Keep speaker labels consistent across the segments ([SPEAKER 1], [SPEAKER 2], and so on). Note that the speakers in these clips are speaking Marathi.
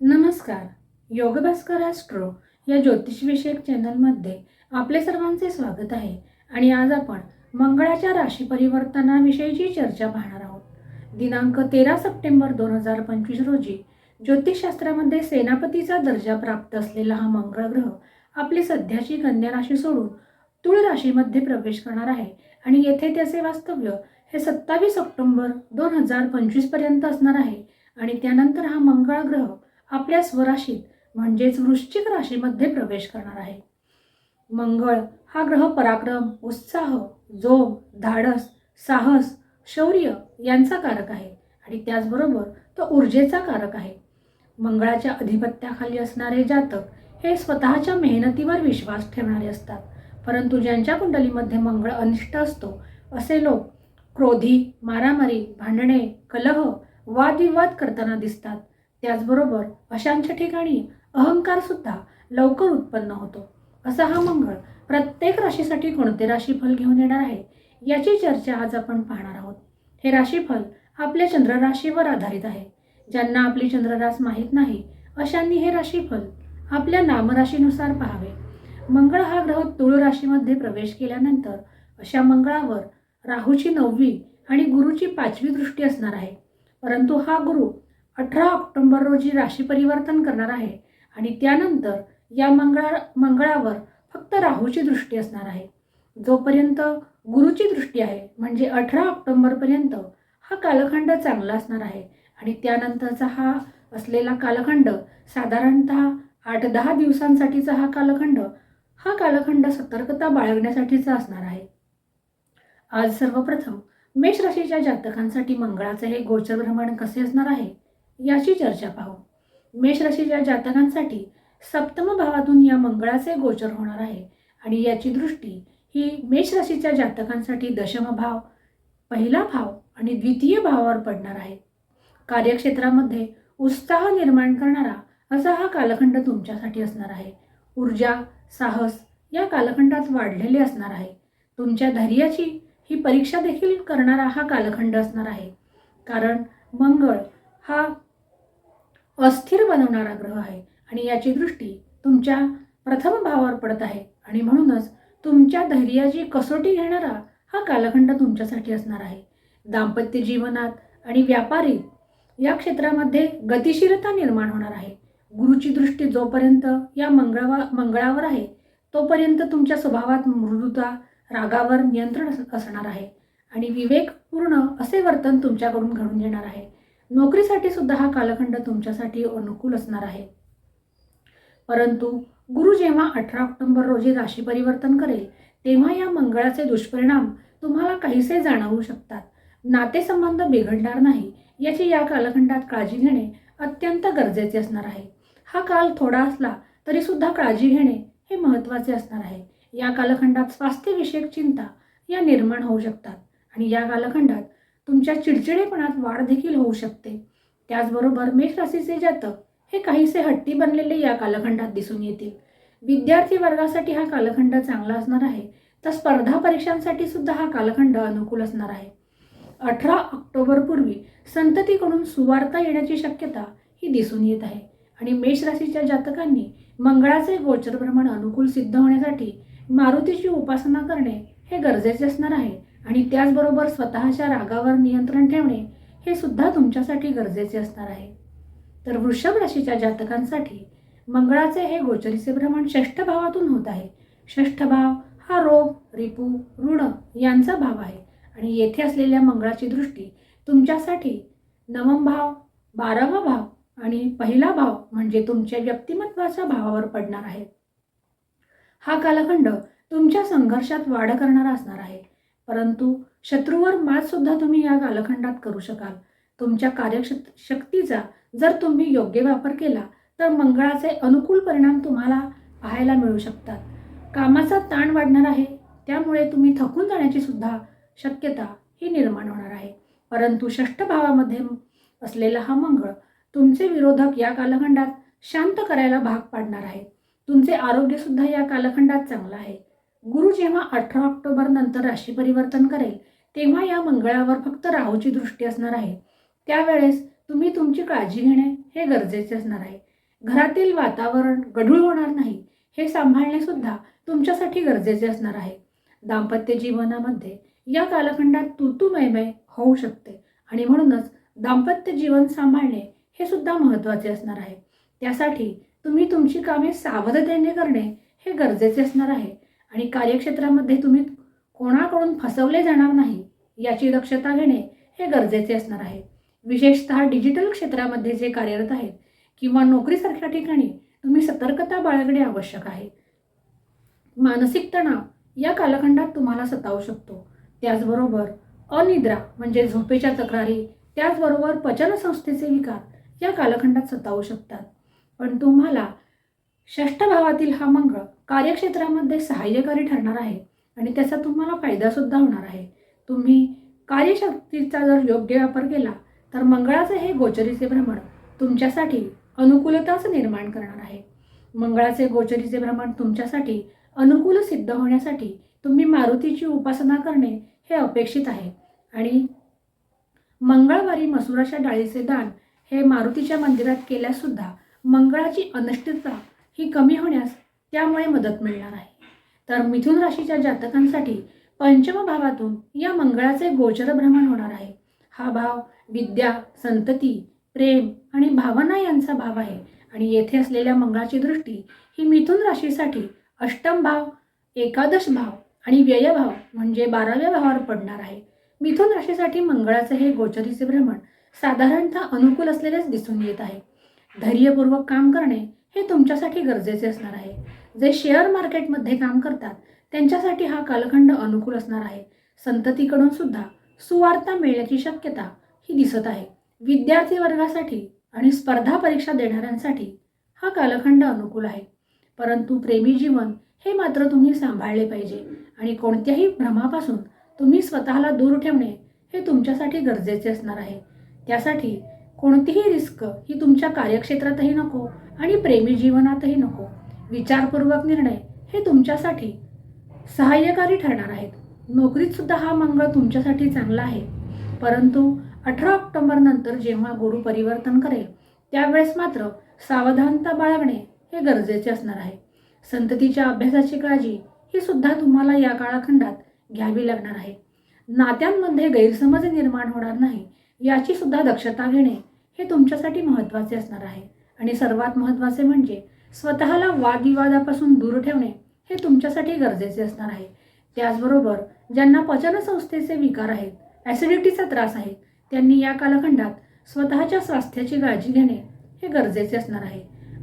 [SPEAKER 1] नमस्कार. योगभास्कर ॲस्ट्रो या ज्योतिषविषयक चॅनलमध्ये आपले सर्वांचे स्वागत आहे आणि आज आपण मंगळाच्या राशी परिवर्तनाविषयीची चर्चा पाहणार आहोत. दिनांक तेरा सप्टेंबर दोन हजार पंचवीस रोजी ज्योतिषशास्त्रामध्ये सेनापतीचा दर्जा प्राप्त असलेला हा मंगळ ग्रह आपली सध्याची कन्या राशी सोडून तुळ राशीमध्ये प्रवेश करणार आहे आणि येथे त्याचे वास्तव्य हे सत्तावीस ऑक्टोंबर दोन हजार पंचवीसपर्यंत असणार आहे आणि त्यानंतर हा मंगळ ग्रह आपल्या स्वराशीत म्हणजेच वृश्चिक राशीमध्ये प्रवेश करणार आहे. मंगळ हा ग्रह पराक्रम उत्साह जोम धाडस साहस शौर्य यांचा कारक आहे आणि त्याचबरोबर तो ऊर्जेचा कारक आहे. मंगळाच्या अधिपत्याखाली असणारे जातक हे स्वतःच्या मेहनतीवर विश्वास ठेवणारे असतात. परंतु ज्यांच्या कुंडलीमध्ये मंगळ अनिष्ट असतो असे लोक क्रोधी मारामारी भांडणे कलह वादविवाद करताना दिसतात. त्याचबरोबर अशांच्या ठिकाणी अहंकार सुद्धा लवकर उत्पन्न होतो. असा हा मंगळ प्रत्येक राशीसाठी कोणते राशीफल घेऊन येणार आहे याची चर्चा आज आपण पाहणार आहोत. हे राशीफल आपल्या चंद्रराशीवर आधारित आहे. ज्यांना आपली चंद्ररास माहीत नाही अशांनी हे राशीफल आपल्या नामराशीनुसार पाहावे. मंगळ हा ग्रह तुळ राशीमध्ये प्रवेश केल्यानंतर अशा मंगळावर राहूची नववी आणि गुरुची पाचवी दृष्टी असणार आहे. परंतु हा गुरु अठरा ऑक्टोंबर रोजी राशी परिवर्तन करणार आहे आणि त्यानंतर या मंगळा मंगळावर फक्त राहूची दृष्टी असणार आहे. जोपर्यंत गुरुची दृष्टी आहे म्हणजे अठरा ऑक्टोंबरपर्यंत हा कालखंड चांगला असणार आहे आणि त्यानंतरचा हा असलेला कालखंड साधारणत आठ दहा दिवसांसाठीचा हा कालखंड हा कालखंड सतर्कता बाळगण्यासाठीचा असणार आहे. आज सर्वप्रथम मेष राशीच्या जातकांसाठी मंगळाचे हे गोचर भ्रमण कसे असणार आहे? याची चर्चा पाहू. मेष राशीच्या जातकांसाठी सप्तम भावातून या मंगळाचे गोचर होणार आहे आणि याची दृष्टी ही मेष राशीच्या जातकांसाठी दशम भाव पहिला भाव आणि द्वितीय भावावर पडणार आहे. कार्यक्षेत्रामध्ये उत्साह निर्माण करणारा असा हा कालखंड तुमच्यासाठी असणार आहे. ऊर्जा साहस या कालखंडात वाढलेले असणार आहे. तुमच्या धैर्याची ही परीक्षा देखील करणारा हा कालखंड असणार आहे. कारण मंगळ हा अस्थिर बनवणारा ग्रह आहे आणि याची दृष्टी तुमच्या प्रथम भावावर पडत आहे. आणि म्हणूनच तुमच्या धैर्याची कसोटी घेणारा हा कालखंड तुमच्यासाठी असणार आहे. दाम्पत्य जीवनात आणि व्यापारी या क्षेत्रामध्ये गतिशीलता निर्माण होणार आहे. गुरुची दृष्टी जोपर्यंत या मंगळवा मंगळावर आहे तोपर्यंत तुमच्या स्वभावात मृदुता रागावर नियंत्रण असणार आहे. आणि विवेकपूर्ण असे वर्तन तुमच्याकडून घडून येणार आहे. नोकरीसाठी सुद्धा हा कालखंड तुमच्यासाठी अनुकूल असणार आहे. परंतु गुरु जेव्हा अठरा ऑक्टोबर रोजी राशी परिवर्तन करेल तेव्हा या मंगळाचे दुष्परिणाम तुम्हाला काहीसे जाणवू शकतात. नातेसंबंध बिघडणार नाही याची या कालखंडात काळजी घेणे अत्यंत गरजेचे असणार आहे. हा काल थोडा असला तरी सुद्धा काळजी घेणे हे महत्त्वाचे असणार आहे. या कालखंडात स्वास्थ्यविषयक चिंता या निर्माण होऊ शकतात आणि या कालखंडात तुमच्या चिडचिडेपणात वाढ देखील होऊ शकते. त्याचबरोबर मेष राशीचे जातक हे काहीसे हट्टी बनलेले या कालखंडात दिसून येतील. विद्यार्थी वर्गासाठी हा कालखंड चांगला असणार आहे तर स्पर्धा परीक्षांसाठी सुद्धा हा कालखंड अनुकूल असणार आहे. अठरा ऑक्टोबरपूर्वी संततीकडून सुवार्ता येण्याची शक्यता ही दिसून येत आहे आणि मेष राशीच्या जातकांनी मंगळाचे गोचर भ्रमण अनुकूल सिद्ध होण्यासाठी मारुतीची उपासना करणे हे गरजेचे असणार आहे आणि त्याचबरोबर स्वतःच्या रागावर नियंत्रण ठेवणे हे सुद्धा तुमच्यासाठी गरजेचे असणार आहे. तर वृषभ राशीच्या जातकांसाठी मंगळाचे हे गोचरीचे भ्रमण षष्ठ भावातून होत आहे. षष्ठ भाव हा रोग रिपू ऋण यांचा भाव आहे. आणि येथे असलेल्या मंगळाची दृष्टी तुमच्यासाठी नवम भाव बारावा भाव आणि पहिला भाव म्हणजे तुमच्या व्यक्तिमत्वाच्या भावावर पडणार आहे. हा कालखंड तुमच्या संघर्षात वाढ करणारा असणार आहे. परंतु शत्रूवर मात सुद्धा तुम्ही या कालखंडात करू शकाल. तुमच्या कार्यक्षत शक्तीचा जर तुम्ही योग्य वापर केला तर मंगळाचे अनुकूल परिणाम तुम्हाला पाहायला मिळू शकतात. कामाचा ताण वाढणार आहे त्यामुळे तुम्ही थकून जाण्याची सुद्धा शक्यता ही निर्माण होणार आहे. परंतु षष्ठ भावामध्ये असलेला हा मंगळ तुमचे विरोधक या कालखंडात शांत करायला भाग पाडणार आहे. तुमचे आरोग्यसुद्धा या कालखंडात चांगलं आहे. गुरु जेव्हा अठरा ऑक्टोबर नंतर राशी परिवर्तन करेल तेव्हा या मंगळावर फक्त राहूची दृष्टी असणार आहे. त्यावेळेस तुम्ही तुमची काळजी घेणे हे गरजेचे असणार आहे. घरातील वातावरण गढूळ होणार नाही हे सांभाळणे सुद्धा तुमच्यासाठी गरजेचे असणार आहे. दाम्पत्य जीवनामध्ये या कालखंडात तुतुमयमय होऊ शकते आणि म्हणूनच दाम्पत्य जीवन सांभाळणे हे सुद्धा महत्त्वाचे असणार आहे. त्यासाठी तुम्ही तुमची कामे सावधतेने करणे हे गरजेचे असणार आहे. आणि कार्यक्षेत्रामध्ये तुम्ही कोणाकडून फसवले जाणार नाही याची दक्षता घेणे हे गरजेचे असणार आहे. विशेषतः डिजिटल क्षेत्रामध्ये जे कार्यरत आहेत किंवा नोकरीसारख्या ठिकाणी तुम्ही सतर्कता बाळगणे आवश्यक आहे. मानसिक तणाव या कालखंडात तुम्हाला सतावू शकतो. त्याचबरोबर अनिद्रा म्हणजे झोपेच्या तक्रारी त्याचबरोबर पचनसंस्थेचे विकार या कालखंडात सतावू शकतात. पण तुम्हाला षष्ठ भावातील हा मंगळ कार्यक्षेत्रामध्ये सहाय्यकारी ठरणार आहे आणि त्याचा तुम्हाला फायदासुद्धा होणार आहे. तुम्ही कार्यशक्तीचा जर योग्य वापर केला तर मंगळाचे हे गोचरीचे भ्रमण तुमच्यासाठी अनुकूलताच निर्माण करणार आहे. मंगळाचे गोचरीचे भ्रमण तुमच्यासाठी अनुकूल सिद्ध होण्यासाठी तुम्ही मारुतीची उपासना करणे हे अपेक्षित आहे. आणि मंगळवारी मसुराच्या डाळीचे दान हे मारुतीच्या मंदिरात केल्यासुद्धा मंगळाची अनिष्टता ही कमी होण्यास त्यामुळे मदत मिळणार आहे. तर मिथुन राशीच्या जातकांसाठी पंचम भावातून या मंगळाचे गोचर भ्रमण होणार आहे. हा भाव विद्या संतती प्रेम आणि भावना यांचा भाव आहे. आणि येथे असलेल्या मंगळाची दृष्टी ही मिथुन राशीसाठी अष्टम भाव एकादश भाव आणि व्ययभाव म्हणजे बाराव्या भावावर पडणार आहे. मिथुन राशीसाठी मंगळाचे हे गोचरीचे भ्रमण साधारणतः अनुकूल असलेलेच दिसून येत आहे. धैर्यपूर्वक काम करणे हे तुमच्यासाठी गरजेचे असणार आहे. जे शेअर मार्केटमध्ये काम करतात त्यांच्यासाठी हा कालखंड अनुकूल असणार आहे. संततीकडून सुद्धा सुवार्ता मिळण्याची शक्यता ही दिसत आहे. विद्यार्थी वर्गासाठी आणि स्पर्धा परीक्षा देणाऱ्यांसाठी हा कालखंड अनुकूल आहे. परंतु प्रेमी जीवन हे मात्र तुम्ही सांभाळले पाहिजे आणि कोणत्याही भ्रमापासून तुम्ही स्वतःला दूर ठेवणे हे तुमच्यासाठी गरजेचे असणार आहे. त्यासाठी कोणतीही रिस्क ही तुमच्या कार्यक्षेत्रातही नको आणि प्रेमी जीवनातही नको. विचारपूर्वक निर्णय हे तुमच्यासाठी सहाय्यकारी ठरणार आहेत. नोकरीतसुद्धा हा मंगळ तुमच्यासाठी चांगला आहे. परंतु अठरा ऑक्टोबर नंतर जेव्हा गुरु परिवर्तन करेल त्यावेळेस मात्र सावधानता बाळगणे हे गरजेचे असणार आहे. संततीच्या अभ्यासाची काळजी ही सुद्धा तुम्हाला या काळखंडात घ्यावी लागणार आहे. नात्यांमध्ये गैरसमज निर्माण होणार नाही. याची सुद्धा दक्षता घेणे हे तुमच्यासाठी महत्त्वाचे असणार आहे. आणि सर्वात महत्त्वाचे म्हणजे स्वतःला वादविवादापासून दूर ठेवणे हे तुमच्यासाठी गरजेचे असणार आहे. त्याचबरोबर ज्यांना पचनसंस्थेचे विकार आहेत ॲसिडिटीचा त्रास आहे त्यांनी या कालखंडात स्वतःच्या स्वास्थ्याची काळजी घेणे हे गरजेचे असणार आहे.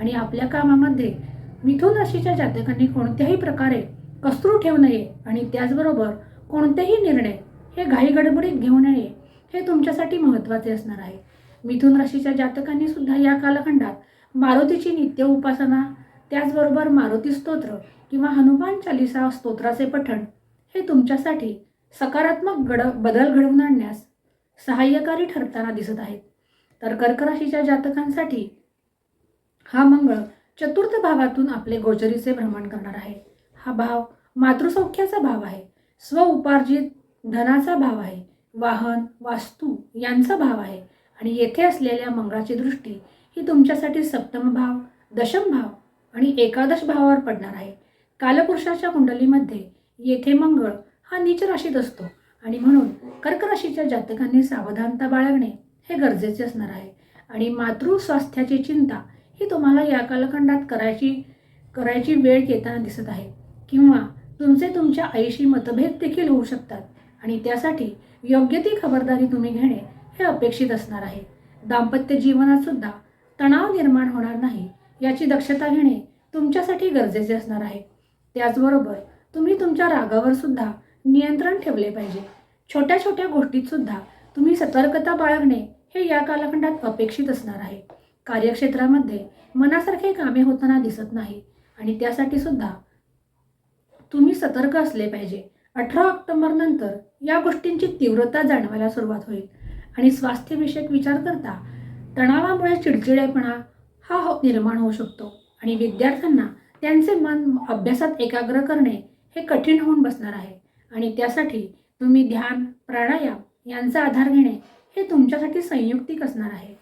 [SPEAKER 1] आणि आपल्या कामामध्ये मिथुन राशीच्या जातकांनी कोणत्याही प्रकारे कसरू ठेवू नये आणि त्याचबरोबर कोणतेही निर्णय हे घाईगडबडीत घेऊ नये हे तुमच्यासाठी महत्त्वाचे असणार आहे. मिथुन राशीच्या जातकांनी सुद्धा या कालखंडात मारुतीची नित्य उपासना त्याचबरोबर मारुती स्तोत्र किंवा हनुमान चालिसा स्तोत्राचे पठण हे तुमच्यासाठी सकारात्मक गड बदल घडवून आणण्यास सहाय्यकारी ठरताना दिसत आहेत. तर कर्क राशीच्या जातकांसाठी हा मंगळ चतुर्थ भावातून आपले गोचरीचे भ्रमण करणार आहे. हा भाव मातृसौख्याचा भाव आहे. स्व उपार्जित धनाचा भाव आहे. वाहन वास्तू यांचा भाव आहे. आणि येथे असलेल्या मंगळाची दृष्टी ही तुमच्यासाठी सप्तम भाव दशम भाव आणि एकादश भावावर पडणार आहे. कालपुरुषाच्या कुंडलीमध्ये येथे मंगळ हा नीच राशीत असतो आणि म्हणून कर्क राशीच्या जातकांनी सावधानता बाळगणे हे गरजेचे असणार आहे. आणि मातृ स्वास्थ्याची चिंता ही तुम्हाला या कालखंडात करायची करायची वेळ येताना दिसत आहे. किंवा तुमचे तुमच्या आईशी मतभेद देखील होऊ शकतात. आणि त्यासाठी योग्य ती खबरदारी तुम्ही घेणे हे अपेक्षित असणार आहे. दाम्पत्य जीवनात सुद्धा तणाव निर्माण होणार नाही याची दक्षता घेणे तुमच्यासाठी गरजेचे असणार आहे. त्याचबरोबर तुम्ही तुमच्या रागावर सुद्धा नियंत्रण ठेवले पाहिजे. छोट्या छोट्या गोष्टीत सुद्धा तुम्ही सतर्कता बाळगणे हे या कालखंडात अपेक्षित असणार आहे. कार्यक्षेत्रामध्ये मनासारखे कामे होताना दिसत नाही आणि त्यासाठी सुद्धा तुम्ही सतर्क असले पाहिजे. अठरा ऑक्टोबरनंतर या गोष्टींची तीव्रता जाणवायला सुरुवात होईल. आणि स्वास्थ्यविषयक विचार करता तणावामुळे चिडचिडेपणा हा हो निर्माण होऊ शकतो. आणि विद्यार्थ्यांना त्यांचे मन अभ्यासात एकाग्र करणे हे कठीण होऊन बसणार आहे. आणि त्यासाठी तुम्ही ध्यान प्राणायाम यांचा आधार घेणे हे तुमच्यासाठी संयुक्तिक असणार आहे.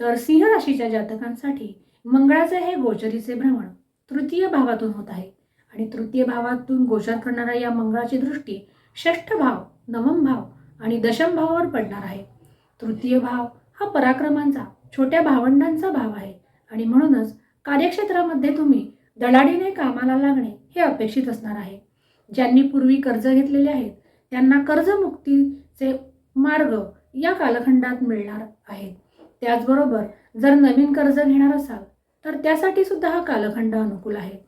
[SPEAKER 1] तर सिंह राशीच्या जातकांसाठी मंगळाचे हे गोचरीचे भ्रमण तृतीय भावातून होत आहे. आणि तृतीय भावातून गोचर करणाऱ्या या मंगळाची दृष्टी षष्ठ भाव नवम भाव आणि दशम भावावर पडणार आहे. तृतीय भाव हा पराक्रमांचा छोट्या भावंडांचा भाव आहे. आणि म्हणूनच कार्यक्षेत्रामध्ये तुम्ही दलाडीने कामाला लागणे हे अपेक्षित असणार आहे. ज्यांनी पूर्वी कर्ज घेतलेले आहेत त्यांना कर्जमुक्तीचे मार्ग या कालखंडात मिळणार आहेत. त्याचबरोबर जर नवीन कर्ज घेणार असाल तर त्यासाठी सुद्धा हा कालखंड अनुकूल आहे.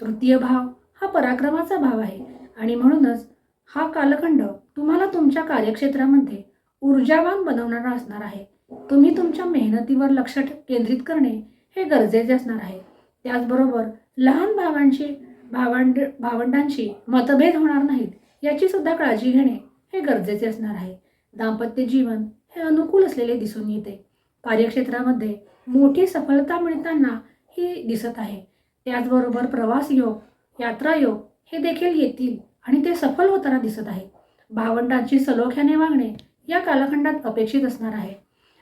[SPEAKER 1] तृतीय भाव हा पराक्रमाचा भाव आहे. आणि म्हणूनच हा कालखंड तुम्हाला तुमच्या कार्यक्षेत्रामध्ये ऊर्जावान बनवणारा असणार आहे. तुम्ही तुमच्या मेहनतीवर लक्ष केंद्रित करणे हे गरजेचे असणार आहे. त्याचबरोबर लहान भावांशी भावंड भावंडांशी मतभेद होणार नाहीत याची सुद्धा काळजी घेणे हे गरजेचे असणार आहे. दाम्पत्य जीवन हे अनुकूल असलेले दिसून येते. कार्यक्षेत्रामध्ये मोठी सफलता मिळताना ही दिसत आहे. त्याचबरोबर प्रवास योग यात्रा योग हे देखील येतील आणि ते सफल होताना दिसत आहे. भावंडांची सलोख्याने वागणे या कालखंडात अपेक्षित असणार आहे.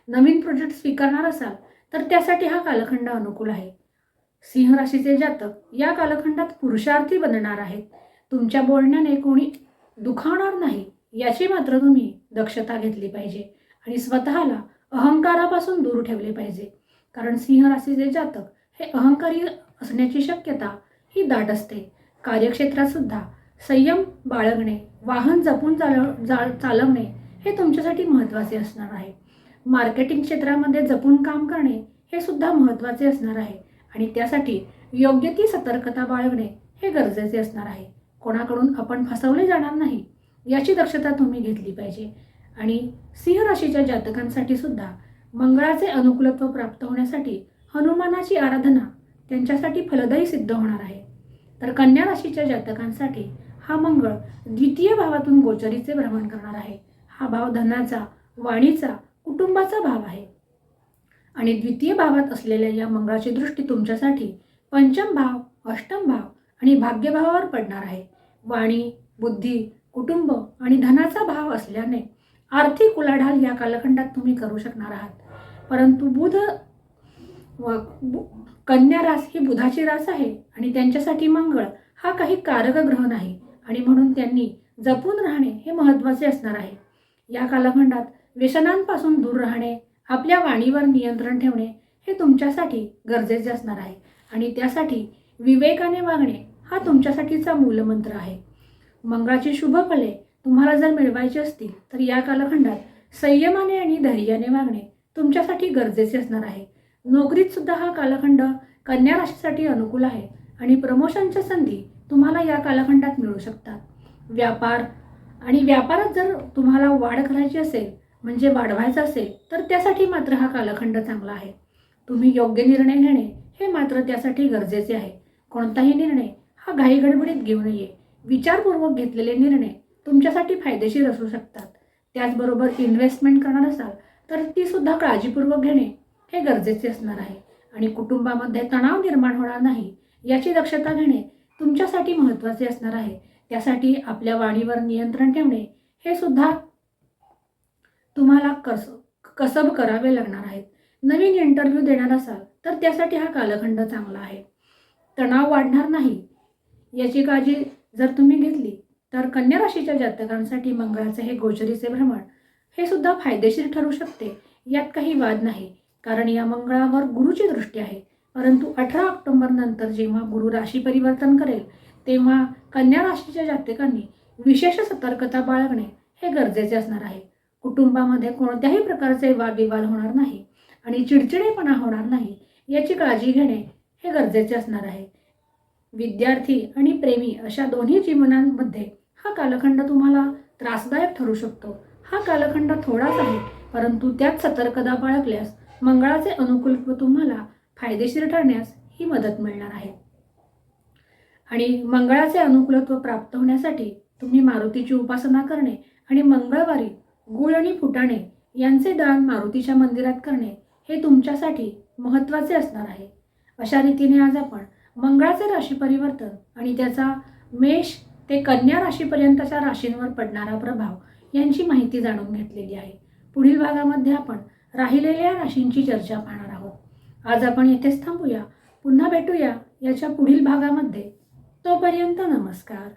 [SPEAKER 1] नवीन प्रोजेक्ट स्वीकारणार असाल तर त्यासाठी हा कालखंड अनुकूल आहे. सिंह राशीचे जातक या कालखंडात पुरुषार्थी बनणार आहेत. तुमच्या बोलण्याने कोणी दुखावणार नाही याची मात्र तुम्ही दक्षता घेतली पाहिजे आणि स्वतःला अहंकारापासून दूर ठेवले पाहिजे. कारण सिंह राशीचे जातक हे अहंकारी असण्याची शक्यता ही दाट असते. कार्यक्षेत्रात सुद्धा संयम बाळगणे वाहन जपून चालव जा चालवणे हे तुमच्यासाठी महत्त्वाचे असणार आहे. मार्केटिंग क्षेत्रामध्ये जपून काम करणे हे सुद्धा महत्त्वाचे असणार आहे आणि त्यासाठी योग्य ती सतर्कता बाळगणे हे गरजेचे असणार आहे. कोणाकडून आपण फसवले जाणार नाही याची दक्षता तुम्ही घेतली पाहिजे आणि सिंह राशीच्या जातकांसाठी सुद्धा मंगळाचे अनुकूलत्व प्राप्त होण्यासाठी हनुमानाची आराधना त्यांच्यासाठी फलदायी सिद्ध होणार आहे. तर कन्या राशीच्या जातकांसाठी हा मंगळ द्वितीय भावातून गोचरीचे भ्रमण करणार आहे. हा भाव धनाचा वाणीचा कुटुंबाचा भाव आहे. आणि द्वितीय भावात असलेल्या या मंगळाची दृष्टी तुमच्यासाठी पंचम भाव अष्टम भाव आणि भाग्यभावावर पडणार आहे. वाणी बुद्धी कुटुंब आणि धनाचा भाव असल्याने आर्थिक उलाढाल या कालखंडात तुम्ही करू शकणार आहात. परंतु बुध व बु- कन्या रास ही बुधाची रास आहे आणि त्यांच्यासाठी मंगळ हा काही कारक ग्रह नाही. आणि म्हणून त्यांनी जपून राहणे हे महत्त्वाचे असणार आहे. या कालखंडात व्यसनांपासून दूर राहणे आपल्या वाणीवर नियंत्रण ठेवणे हे तुमच्यासाठी गरजेचे असणार आहे. आणि त्यासाठी विवेकाने वागणे हा तुमच्यासाठीचा मूलमंत्र आहे. मंगळाची शुभ फले तुम्हाला जर मिळवायची असतील तर या कालखंडात संयमाने आणि धैर्याने वागणे तुमच्यासाठी गरजेचे असणार आहे. नोकरीत सुद्धा हा कालखंड कन्या राशीसाठी अनुकूल आहे आणि प्रमोशनच्या संधी तुम्हाला या कालखंडात मिळू शकतात. व्यापार आणि व्यापारात जर तुम्हाला वाढ करायची असेल म्हणजे वाढवायचं असेल तर त्यासाठी मात्र हा कालखंड चांगला आहे. तुम्ही योग्य निर्णय घेणे हे मात्र त्यासाठी गरजेचे आहे. कोणताही निर्णय हा घाईगडबडीत घेऊ नये. विचारपूर्वक घेतलेले निर्णय तुमच्यासाठी फायदेशीर असू शकतात. त्याचबरोबर इन्व्हेस्टमेंट करणार असाल तर ती सुद्धा काळजीपूर्वक घेणे हे गरजेचे असणार आहे. आणि कुटुंबामध्ये तणाव निर्माण होणार नाही याची दक्षता घेणे तुमच्यासाठी महत्त्वाचे असणार आहे. त्यासाठी आपल्या वाणीवर नियंत्रण ठेवणे हे सुद्धा तुम्हाला कस कसब करावे लागणार आहेत. नवीन इंटरव्ह्यू देणार असाल तर त्यासाठी हा कालखंड चांगला आहे. तणाव वाढणार नाही याची काळजी जर तुम्ही घेतली तर कन्या राशीच्या जातकांसाठी मंगळाचे हे गोचरीचे भ्रमण हे सुद्धा फायदेशीर ठरू शकते यात काही वाद नाही. कारण या मंगळावर गुरुची दृष्टी आहे. परंतु अठरा ऑक्टोबर नंतर जेव्हा गुरु राशी परिवर्तन करेल तेव्हा कन्या राशीच्या जातकांनी विशेष सतर्कता बाळगणे हे गरजेचे असणार आहे. कुटुंबामध्ये कोणत्याही प्रकारचे वादविवाद होणार नाही आणि चिडचिडेपणा होणार नाही याची काळजी घेणे हे गरजेचे असणार आहे. विद्यार्थी आणि प्रेमी अशा दोन्ही जीवनांमध्ये हा कालखंड तुम्हाला त्रासदायक ठरू शकतो. हा कालखंड थोडाच आहे परंतु त्यात सतर्कता बाळगल्यास मंगळाचे अनुकूलत्व तुम्हाला फायदेशीर ठरण्यास ही मदत मिळणार आहे. आणि मंगळाचे अनुकूलत्व प्राप्त होण्यासाठी तुम्ही मारुतीची उपासना करणे आणि मंगळवारी गुळ आणि फुटाणे यांचे दान मारुतीच्या मंदिरात करणे हे तुमच्यासाठी महत्त्वाचे असणार आहे. अशा रीतीने आज आपण मंगळाचे राशी परिवर्तन आणि त्याचा मेष ते कन्या राशीपर्यंतच्या राशींवर पडणारा प्रभाव यांची माहिती जाणून घेतलेली आहे. पुढील भागामध्ये आपण राहिलेल्या राशींची चर्चा पाहणार आहोत. आज आपण येथेच थांबूया. पुन्हा भेटूया याच्या पुढील भागामध्ये. तोपर्यंत नमस्कार.